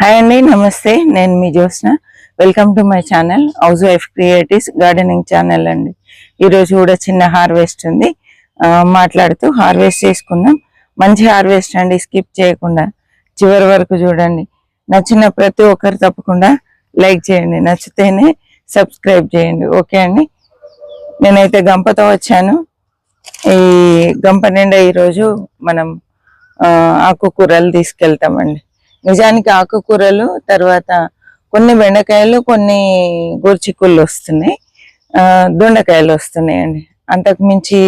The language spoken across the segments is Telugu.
హాయ్ అండి నమస్తే. నేను మీ Jyotsna. Welcome to my channel housewife creatives gardening channel అండి ఈరోజు కూడా చిన్న హార్వెస్ట్ ఉంది. మాట్లాడుతూ హార్వెస్ట్ చేసుకుందాం. మంచి హార్వెస్ట్ అండి స్కిప్ చేయకుండా. చివరి వరకు చూడండి. నచ్చిన ప్రతి ఒక్కరు తప్పకుండా లైక్ చేయండి. నచ్చితేనే సబ్స్క్రైబ్ చేయండి. ఓకే అండి? నేనైతే గంపతో వచ్చాను. ఈ గంప నిండా ఈరోజు మనం ఆకుకూరలు తీసుకెళ్తామండి. నిజానికి ఆకుకూరలు తర్వాత కొన్ని బెండకాయలు కొన్ని గోర్చిక్కుళ్ళు వస్తున్నాయి. దొండకాయలు వస్తున్నాయండి. అంతకు మించి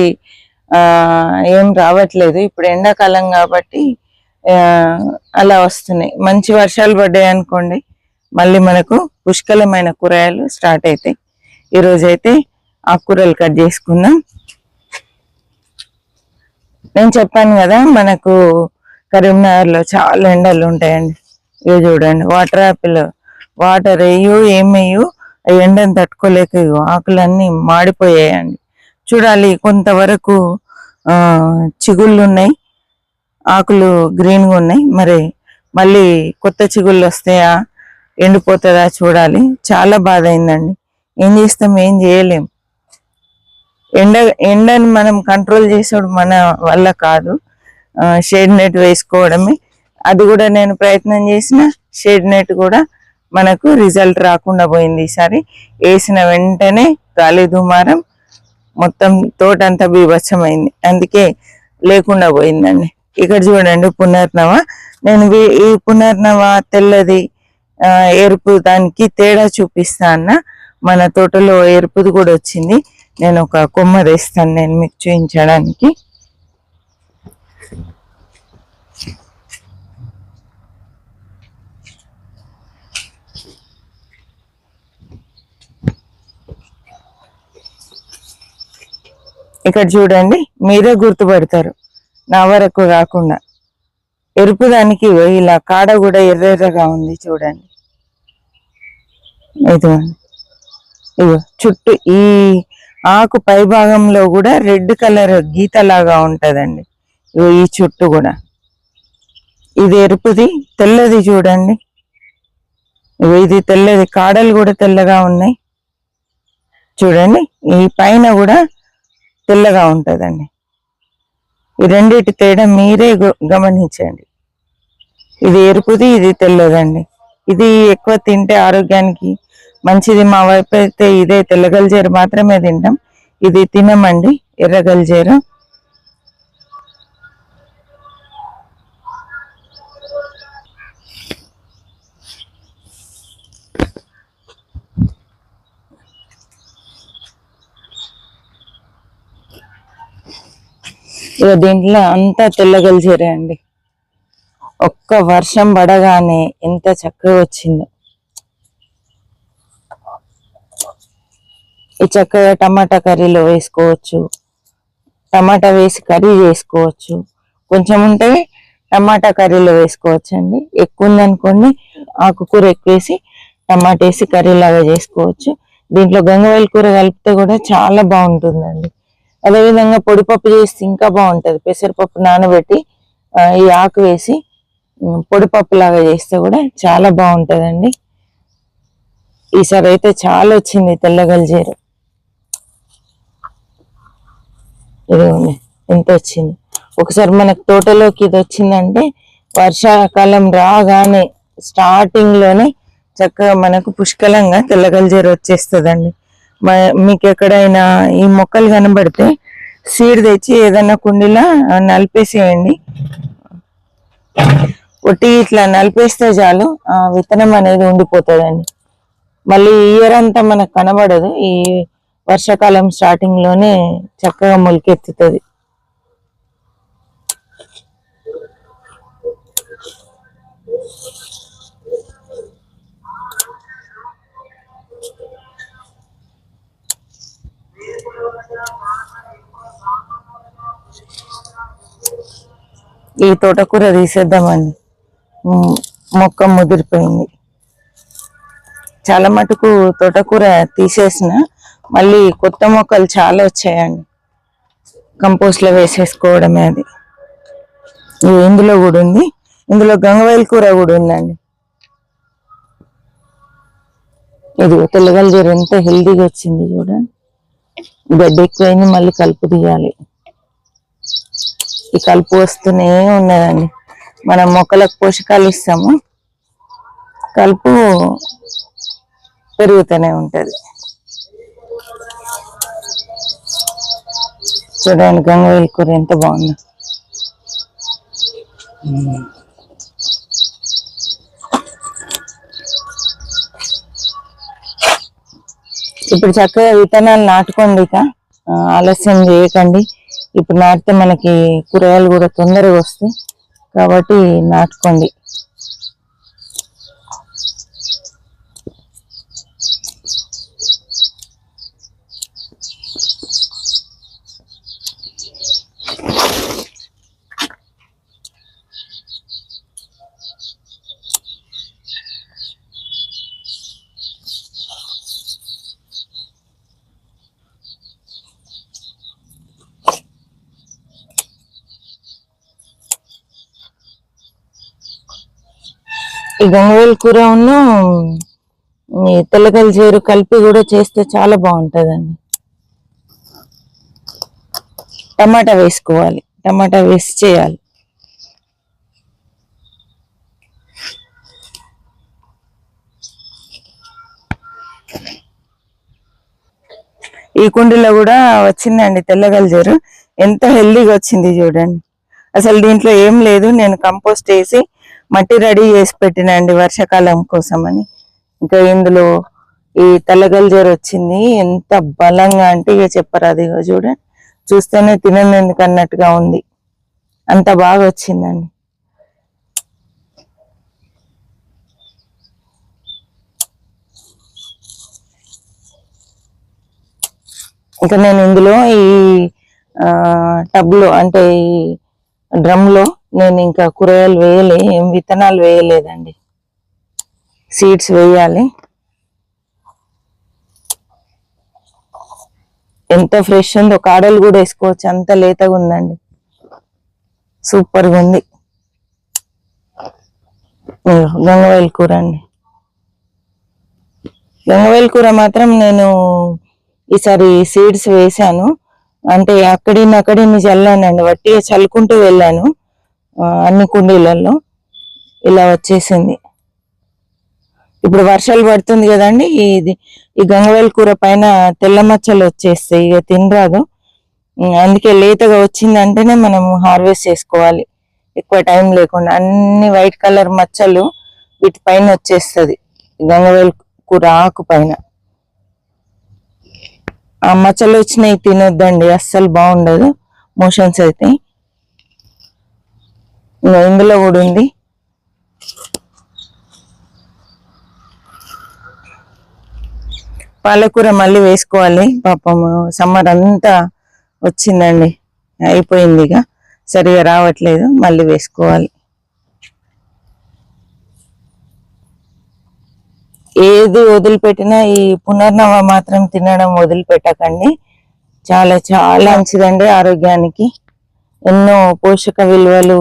ఏం రావట్లేదు. ఇప్పుడు ఎండాకాలం కాబట్టి అలా వస్తున్నాయి. మంచి వర్షాలు పడ్డాయి అనుకోండి మళ్ళీ మనకు పుష్కలమైన కూరగాయలు స్టార్ట్ అవుతాయి. ఈరోజు అయితే ఆకుకూరలు కట్ చేసుకుందాం. నేను చెప్పాను కదా మనకు కరీంనగర్లో చాలా ఎండలు ఉంటాయండి. ఇవి చూడండి వాటర్ యాపిల్ వాటర్ వేయు ఏమేయు ఆ ఎండను తట్టుకోలేక ఆకులన్నీ మాడిపోయాయండి. చూడాలి కొంతవరకు చిగుళ్ళు ఉన్నాయి ఆకులు గ్రీన్గా ఉన్నాయి. మరి మళ్ళీ కొత్త చిగుళ్ళు వస్తాయా ఎండిపోతుందా చూడాలి. చాలా బాధ అయిందండి. ఏం చేస్తాం ఏం చేయలేం. ఎండ ఎండని మనం కంట్రోల్ చేసాడు మన వల్ల కాదు. షేడ్ నెట్ వేసుకోవడమే. అది కూడా నేను ప్రయత్నం చేసిన షేడ్ నెట్ కూడా మనకు రిజల్ట్ రాకుండా పోయింది ఈసారి. వేసిన వెంటనే గాలి దుమారం మొత్తం తోటంతా బీభత్సమైంది. అందుకే లేకుండా పోయిందండి. ఇక్కడ చూడండి పునర్నవ. నేను ఈ పునర్నవ తెల్లది ఎరుపు దానికి తేడా చూపిస్తా అన్న. మన తోటలో ఎరుపుది కూడా వచ్చింది. నేను ఒక కొమ్మ తెస్తాను నేను మీకు చూపించడానికి. ఇక్కడ చూడండి మీరే గుర్తుపడతారు. నా వరకు కాకుండా ఎరుపు దానికి ఇలా కాడ కూడా ఎర్రెర్రగా ఉంది చూడండి. ఇదిగోండి. ఇగో చుట్టూ ఈ ఆకు పై భాగంలో కూడా రెడ్ కలర్ గీత లాగా ఈ చుట్టూ కూడా. ఇది ఎరుపుది తెల్లది చూడండి. ఇది తెల్లది కాడలు కూడా తెల్లగా ఉన్నాయి. చూడండి ఈ పైన కూడా తెల్లగా ఉంటుందండి. ఈ రెండిటి తేడా మీరే గమనించండి. ఇది ఎరుపుది ఇది తెల్లదండి. ఇది ఎక్కువ తింటే ఆరోగ్యానికి మంచిది. మా వైపు అయితే ఇదే తెల్లగల్జేరు మాత్రమే తింటాం. ఇది తినమండి ఎర్రగల్జేరు. ఇక దీంట్లో అంతా తెల్లగలిజేరే అండి. ఒక్క వర్షం పడగానే ఎంత చక్కగా వచ్చిందో. ఈ చక్కగా టమాటా కర్రీలో వేసుకోవచ్చు. టమాటా వేసి కర్రీ చేసుకోవచ్చు. కొంచెం ఉంటే టమాటా కర్రీలో వేసుకోవచ్చు అండి ఎక్కువ ఉందనుకోండి ఆకుకూర ఎక్కువ వేసి టమాటా వేసి కర్రీ లాగా చేసుకోవచ్చు. దీంట్లో గంగవాయిల కూర కలిపితే కూడా చాలా బాగుంటుందండి. అదేవిధంగా పొడిపప్పు చేస్తే ఇంకా బాగుంటుంది. పెసరపప్పు నానబెట్టి ఈ ఆకు వేసి పొడిపప్పు లాగా చేస్తే కూడా చాలా బాగుంటుందండి. ఈసారి అయితే చాలా వచ్చింది తెల్లగలిజీరు ఇదిగోండి ఎంత వచ్చింది? ఒకసారి మనకు తోటలోకి ఇది వచ్చిందంటే వర్షాకాలం రాగానే స్టార్టింగ్లోనే చక్కగా మనకు పుష్కలంగా తెల్లగలిజీరు వచ్చేస్తుందండి. మీకు ఎక్కడైనా ఈ మొక్కలు కనబడితే సీడ్ తెచ్చి ఏదైనా కుండీలా నలిపేసేయండి. ఒట్టి ఇట్లా నలిపేస్తే చాలు ఆ విత్తనం అనేది ఉండిపోతుందండి. మళ్ళీ ఇయర్ అంతా మనకు కనబడదు ఈ వర్షాకాలం స్టార్టింగ్లోనే చక్కగా మొలికెత్తుతుంది. ఈ తోటకూర తీసేద్దామండి. మొక్క ముదిరిపోయింది. చాలా మటుకు తోటకూర తీసేసిన మళ్ళీ కొత్త మొక్కలు చాలా వచ్చాయండి. కంపోస్ట్లో వేసేసుకోవడమే అది. ఇందులో కూడా ఉంది. ఇందులో గంగవాయిల కూర కూడా ఉందండి. ఇది తెల్లగల జీర ఎంత హెల్దీగా వచ్చింది చూడండి. గడ్డి ఎక్కువైంది మళ్ళీ కలుపు తీయాలి. ఈ కలుపు వస్తూనే ఉన్నదండి. మనం మొక్కలకు పోషకాలు ఇస్తాము. కలుపు పెరుగుతూనే ఉంటది. చూడండి గంగ ఎంత బాగుంది. ఇప్పుడు చక్కగా విత్తనాలు నాటుకోండి ఇక. ఆలస్యం చేయకండి. ఇప్పుడు నాటితే మనకి కూరగాయలు కూడా తొందరగా వస్తాయి. కాబట్టి నాటుకోండి. ఈ గంగవేలు కూర ఉన్న ఈ తెల్లగల కలిపి కూడా చేస్తే చాలా బాగుంటుందండి. టమాటా వేసుకోవాలి టమాటా వేసి చేయాలి. ఈ కుండీలో కూడా వచ్చిందండి తెల్లగల జీరు ఎంత హెల్దీగా వచ్చింది చూడండి. అసలు దీంట్లో ఏం లేదు నేను కంపోస్ట్ వేసి మట్టి రెడీ చేసి పెట్టినండి వర్షాకాలం కోసమని. ఇంకా ఇందులో ఈ తెల్లగల్జేరు వచ్చింది. ఎంత బలంగా అంటే ఇక అది ఇక చూడండి చూస్తేనే తినందుకు అన్నట్టుగా ఉంది. అంత బాగా వచ్చిందండి. ఇంకా నేను ఇందులో ఈ టబ్లో అంటే ఈ డ్రమ్లో నేను ఇంకా కూరగాయలు వేయలే ఏం విత్తనాలు వేయలేదండి. సీడ్స్ వేయాలి. ఎంత ఫ్రెష్ ఉందో కాడలు కూడా వేసుకోవచ్చు. అంత లేతగా ఉందండి. సూపర్గా ఉంది. ఇదిగో గంగవాయిల కూర అండి. గంగవాయిల కూర మాత్రం నేను ఈసారి సీడ్స్ వేసాను అంటే అక్కడిని అక్కడిని చల్లానండి. వట్టిగా చల్లుకుంటూ వెళ్ళాను. అన్ని కుండీలలో ఇలా వచ్చేసింది. ఇప్పుడు వర్షాలు పడుతుంది కదండి ఇది ఈ గంగవేల కూర పైన తెల్ల మచ్చలు వచ్చేస్తాయి ఇక తినరాదు. అందుకే లేతగా వచ్చిందంటేనే మనం హార్వెస్ట్ చేసుకోవాలి. ఎక్కువ టైం లేకుండా అన్ని వైట్ కలర్ మచ్చలు వీటి పైన వచ్చేస్తుంది గంగవేల కూర ఆకు పైన. ఆ మచ్చలు వచ్చినాయి తినొద్దండి అస్సలు బాగుండదు మోషన్స్ అయితే. ఇందులో కూడా ఉంది. పాలకూర మళ్ళీ వేసుకోవాలి. పాపం సమ్మర్ అంతా వచ్చిందండి. అయిపోయింది ఇక. సరిగా రావట్లేదు. మళ్ళీ వేసుకోవాలి. ఏది వదిలిపెట్టినా ఈ పునర్నవ మాత్రం తినడం వదిలిపెట్టకండి. చాలా చాలా మంచిదండి ఆరోగ్యానికి. ఎన్నో పోషక విలువలు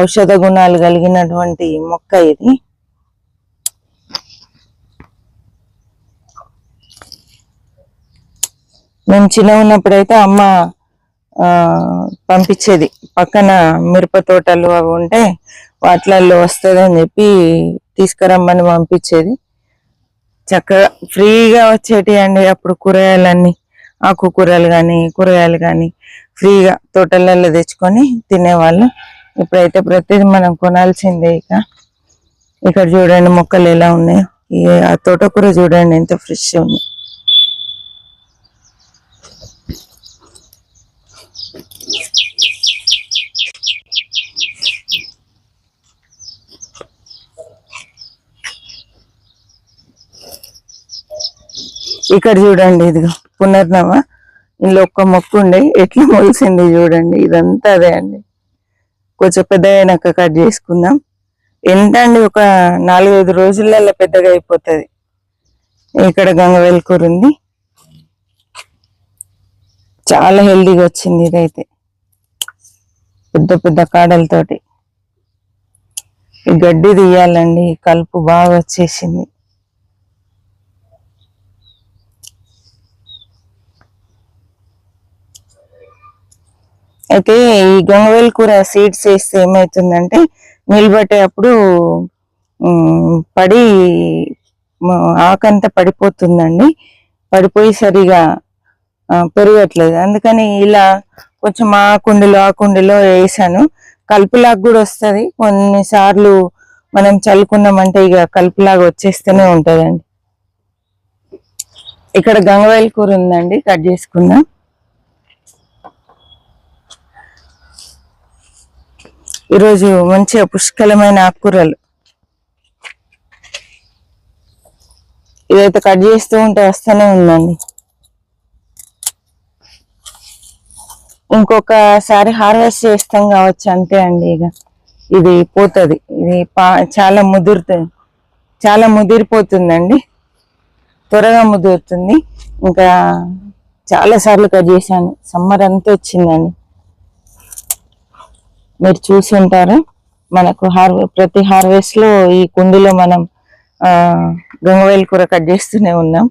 ఔషధ గుణాలు కలిగినటువంటి మొక్క ఇది. మేము చిన్న ఉన్నప్పుడైతే అమ్మ పంపించేది. పక్కన మిరప తోటలు అవి ఉంటే వాటిలలో వస్తుందని చెప్పి తీసుకురమ్మని పంపించేది. చక్కగా ఫ్రీగా వచ్చేటి అండి అప్పుడు కూరగాయలన్నీ. ఆకుకూరలు కానీ కూరగాయలు కానీ ఫ్రీగా తోటలలో తెచ్చుకొని తినేవాళ్ళు. ఇప్పుడైతే ప్రతిదీ మనం కొనాల్సిందే ఇక. ఇక్కడ చూడండి మొక్కలు ఎలా ఉన్నాయో. ఆ తోటకూర చూడండి ఎంత ఫ్రెష్ ఉంది. ఇక్కడ చూడండి ఇదిగో పునర్నవ ఇందులో ఒక్క మొక్క ఉండే ఎట్లా మొలిసింది చూడండి. ఇదంతా అదే అండి. కొంచెం పెద్దగా అయినాక కట్ చేసుకుందాం. ఎంత అండి ఒక నాలుగైదు రోజులలో పెద్దగా అయిపోతుంది. ఇక్కడ గంగవేల్ కూర ఉంది. చాలా హెల్దీగా వచ్చింది ఇదైతే. పెద్ద పెద్ద కాడలతోటి. ఈ గడ్డి తీయాలండి కలుపు బాగా వచ్చేసింది. అయితే ఈ గంగవేల్ కూర సీడ్స్ వేస్తే ఏమవుతుందంటే నిలబెట్టేటప్పుడు పడి ఆకంతా పడిపోతుందండి. పడిపోయి సరిగా పెరగట్లేదు. అందుకని ఇలా కొంచెం ఆ కుండీలో ఆ కుండీలో వేసాను. కలుపులాగా కూడా వస్తుంది. కొన్నిసార్లు మనం చల్లుకున్నామంటే ఇక కలుపులాగా వచ్చేస్తూనే ఉంటుందండి. ఇక్కడ గంగవాయిల కూర ఉందండి కట్ చేసుకుందాం ఈరోజు మంచిగా పుష్కలమైన ఆకుకూరలు. ఇదైతే కట్ చేస్తూ ఉంటే వస్తూనే ఉందండి. ఇంకొకసారి హార్వెస్ట్ చేస్తాం కావచ్చు అంతే అండి ఇక. ఇది పోతుంది. ఇది పా చాలా ముదురుతుంది చాలా ముదిరిపోతుందండి. త్వరగా ముదురుతుంది. ఇంకా చాలా సార్లు కట్ చేశాను. సమ్మర్ అంతా వచ్చిందండి. మీరు చూసి ఉంటారు. మనకు హార్వె ప్రతి హార్వెస్ట్లో ఈ కుండీలో మనం గంగవేలు కూర కట్ చేస్తూనే ఉన్నాం.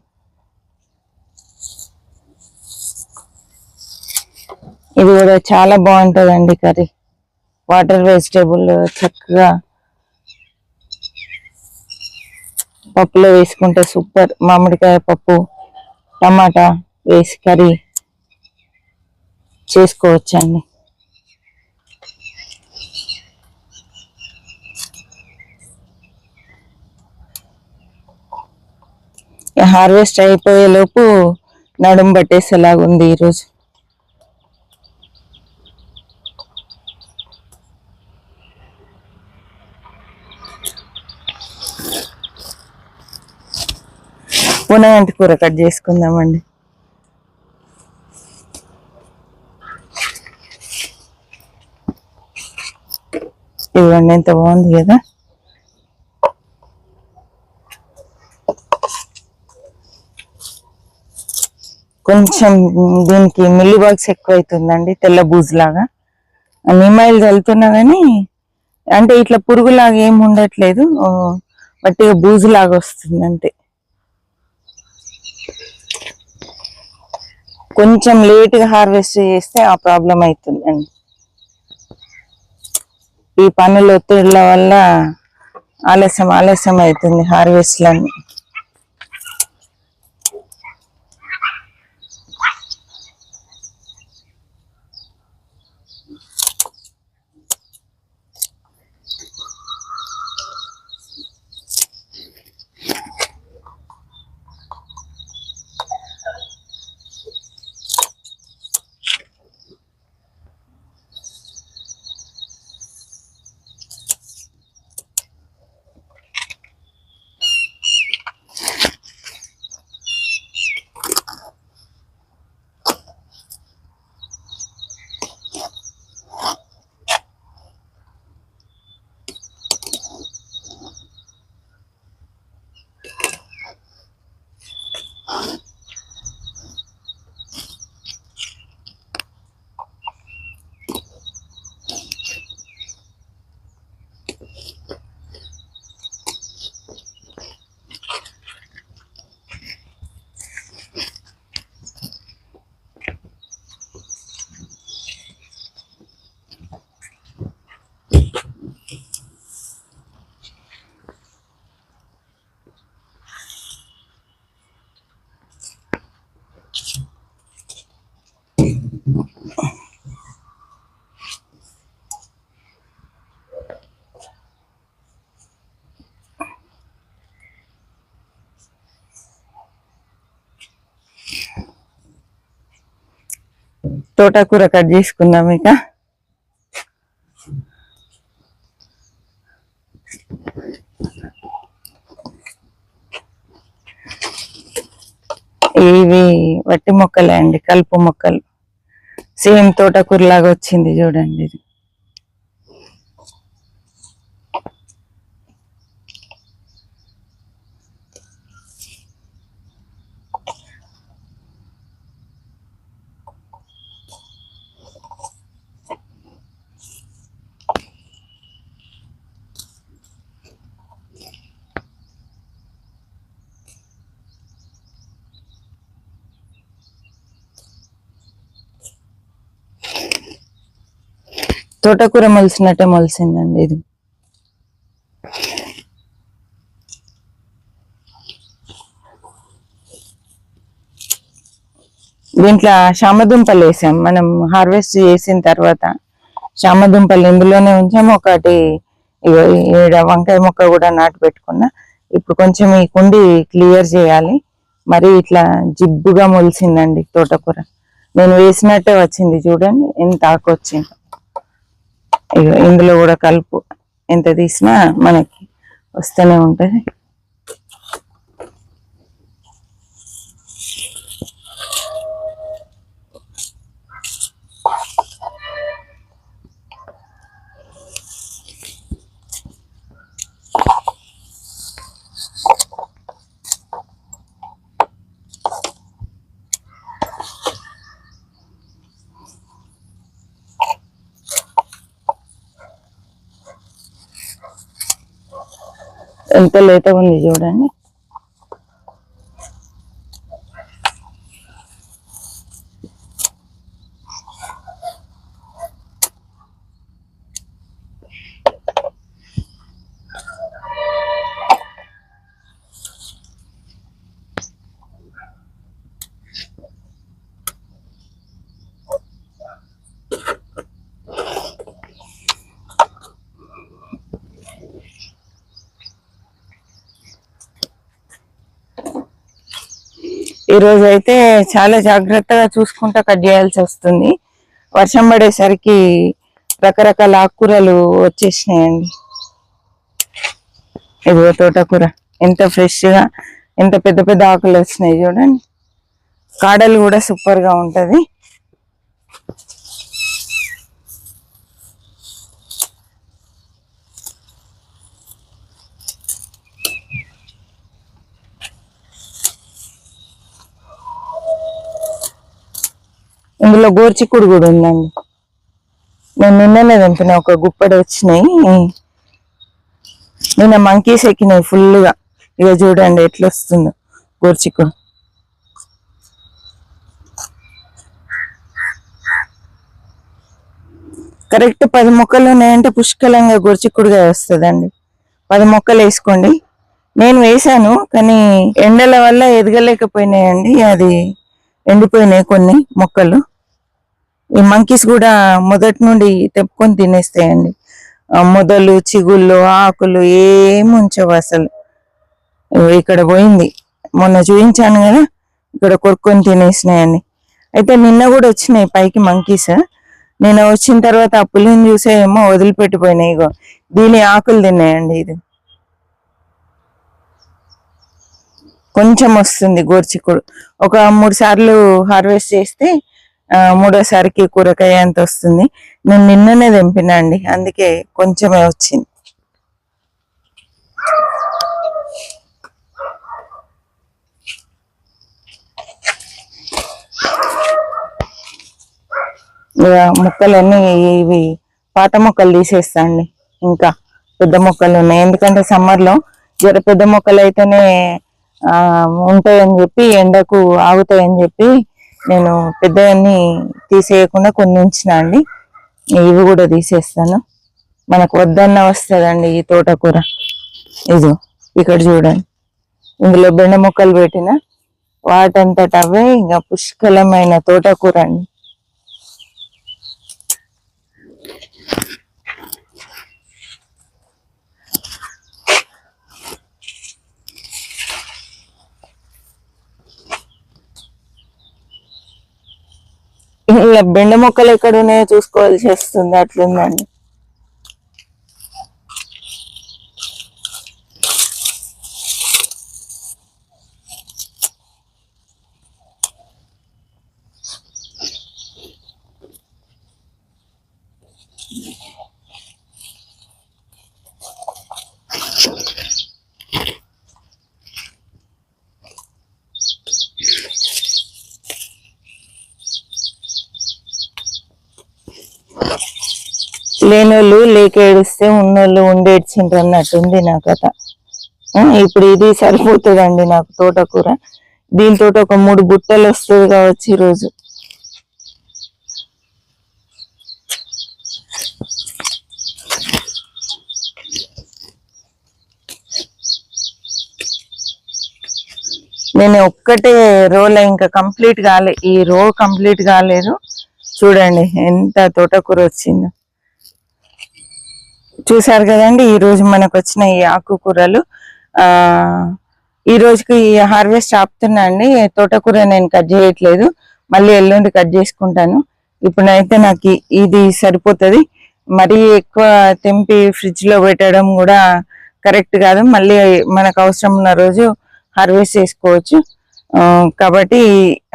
ఇది కూడా చాలా బాగుంటుందండి కర్రీ. వాటర్ వెజిటేబుల్ చక్కగా పప్పులో వేసుకుంటే సూపర్. మామిడికాయ పప్పు టమాటా వేసి కర్రీ చేసుకోవచ్చండి. హార్వెస్ట్ అయిపోయే లోపు నడుం పట్టేసేలాగుంది ఈరోజు పునగంటి కూర కట్ చేసుకుందామండి. ఇవ్వండి ఎంత బాగుంది కదా. కొంచెం దీనికి మిల్లి బాక్స్ ఎక్కువ అవుతుందండి తెల్ల బూజులాగా. నిమ్మాయిలు చల్లుతున్నా కానీ అంటే ఇట్లా పురుగులాగా ఏం ఉండట్లేదు. ఓ, బూజులాగా వస్తుంది అంతే. కొంచెం లేట్గా హార్వెస్ట్ చేస్తే ఆ ప్రాబ్లం అవుతుందండి ఈ పనుల ఒత్తిళ్ళ వల్ల ఆలస్యం ఆలస్యం అవుతుంది హార్వెస్ట్లన్నీ. తోటకూర కట్ చేసుకుందాం ఇక. ఇవి వట్టి మొక్కలే అండి కలుపు మొక్కలు. సేమ్ తోటకూర లాగా వచ్చింది చూడండి ఇది. తోటకూర మొలిసినట్టే మొలిసిందండి ఇది. దీంట్లో శామదుంపలు వేసాం. మనం హార్వెస్ట్ చేసిన తర్వాత శామదుంపలు ఇందులోనే ఉంచాం ఒకటి ఈడ వంకాయ మొక్క కూడా నాటు పెట్టుకున్నా. ఇప్పుడు కొంచెం ఈ కుండి క్లియర్ చేయాలి. మరి ఇట్లా జిబ్బుగా మొలిసిందండి తోటకూర. నేను వేసినట్టే వచ్చింది చూడండి ఎంత ఆకు ఇందులో కూడా కలుపు ఎంత తీసినా మనకి వస్తూనే ఉంటది. ఎంత లేత ఉంది చూడండి. ఈరోజు అయితే చాలా జాగ్రత్తగా చూసుకుంటా కట్ చేయాల్సి వస్తుంది. వర్షం పడేసరికి రకరకాల ఆకుకూరలు వచ్చేసినాయండి. ఇదిగో తోటకూర. ఎంత ఫ్రెష్గా ఎంత పెద్ద పెద్ద ఆకులు వచ్చినాయి చూడండి. కాడలు కూడా సూపర్గా ఉంటుంది. ఇందులో గోర్చిక్కుడు కూడా ఉందండి. నేను నిన్ననే తెంపిన ఒక గుప్పడి వచ్చినాయి. నిన్న మంకీస్ ఎక్కినాయి ఫుల్గా ఇక చూడండి ఎట్లా వస్తుందో గోర్చిక్కుడు కరెక్ట్ పది మొక్కలు ఉన్నాయంటే పుష్కలంగా గోర్చిక్కుడుగా వస్తుందండి. పది మొక్కలు వేసుకోండి. నేను వేసాను కానీ ఎండల వల్ల ఎదగలేకపోయినాయండి. అది ఎండిపోయినాయి కొన్ని మొక్కలు. ఈ మంకీస్ కూడా మొదటి నుండి తెప్పుకొని తినేస్తాయండి. మొదలు చిగుళ్ళు ఆకులు ఏమి ఉంచవు అసలు. ఇక్కడ పోయింది. మొన్న చూపించాను కదా ఇక్కడ కొరుక్కొని తినేసినాయండి అయితే నిన్న కూడా వచ్చినాయి పైకి మంకీస్ నిన్న వచ్చిన తర్వాత ఆ పులిని చూసేమో వదిలిపెట్టిపోయినాయి ఇగో. దీని ఆకులు తిన్నాయండి ఇది. కొంచెం వస్తుంది గోర్చికుడు ఒక మూడు సార్లు హార్వెస్ట్ చేస్తే మూడోసారికి కూరగాయ అంత వస్తుంది. నేను నిన్ననే తెంపినా అండి అందుకే కొంచెమే వచ్చింది. మొక్కలన్నీ ముక్కలన్నీ ఇవి పాత మొక్కలు తీసేస్తా అండి ఇంకా పెద్ద మొక్కలు ఉన్నాయి. ఎందుకంటే సమ్మర్లో జర పెద్ద మొక్కలు అయితేనే ఆ ఉంటాయని చెప్పి ఎండకు ఆగుతాయని చెప్పి నేను పెద్దవన్నీ తీసేయకుండా కొన్ని ఉంచిన అండి. ఇవి కూడా తీసేస్తాను. మనకు వద్దన్న వస్తుందండి ఈ తోటకూర. ఇది ఇక్కడ చూడండి. ఇందులో బెండ మొక్కలు పెట్టిన వాటంతట అవే ఇంకా పుష్కలమైన తోటకూర అండి. బెండ మొక్కలు ఎక్కడ ఉన్నాయో చూసుకోవాల్సి వస్తుంది అట్లుందండి. ఊరికి ఏడిస్తే ఉన్నోళ్ళు ఉండేడ్చిండ్రు అన్నట్టుంది నా కథ. ఇప్పుడు ఇది సరిపోతుందండి నాకు తోటకూర. దీంతో ఒక మూడు బుట్టలు వస్తుంది కావచ్చు ఈరోజు. నేను ఒక్కటే రోలో ఇంకా కంప్లీట్ కాలే ఈ రో కంప్లీట్ కాలేదు. చూడండి ఎంత తోటకూర వచ్చిందో. చూసారు కదండి ఈ రోజు మనకు వచ్చిన ఈ ఆకుకూరలు. ఆ ఈ రోజుకి ఈ హార్వెస్ట్ ఆపుతున్నా అండి తోటకూర నేను కట్ చేయట్లేదు. మళ్ళీ ఎల్లుండి కట్ చేసుకుంటాను. ఇప్పుడైతే నాకు ఇది సరిపోతుంది. మరీ ఎక్కువ తెంపి ఫ్రిడ్జ్లో పెట్టడం కూడా కరెక్ట్ కాదు. మళ్ళీ మనకు అవసరం ఉన్న రోజు హార్వెస్ట్ చేసుకోవచ్చు. కాబట్టి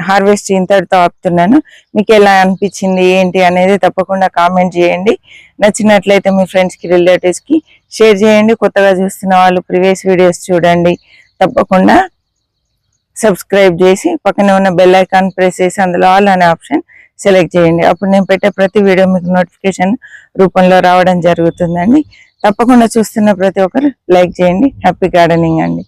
హార్వెస్ట్ ఇంతటితో ఆపుతున్నాను. మీకు ఎలా అనిపించింది ఏంటి అనేది తప్పకుండా కామెంట్ చేయండి. నచ్చినట్లయితే మీ ఫ్రెండ్స్కి రిలేటివ్స్కి షేర్ చేయండి. కొత్తగా చూస్తున్న వాళ్ళు ప్రీవియస్ వీడియోస్ చూడండి. తప్పకుండా సబ్స్క్రైబ్ చేసి పక్కనే ఉన్న బెల్ ఐకాన్ ప్రెస్ చేసి అందులో ఆల్ అనే ఆప్షన్ సెలెక్ట్ చేయండి. అప్పుడు నేను పెట్టే ప్రతి వీడియో మీకు నోటిఫికేషన్ రూపంలో రావడం జరుగుతుందండి. తప్పకుండా చూస్తున్న ప్రతి ఒక్కరు లైక్ చేయండి. హ్యాపీ గార్డెనింగ్ అండి.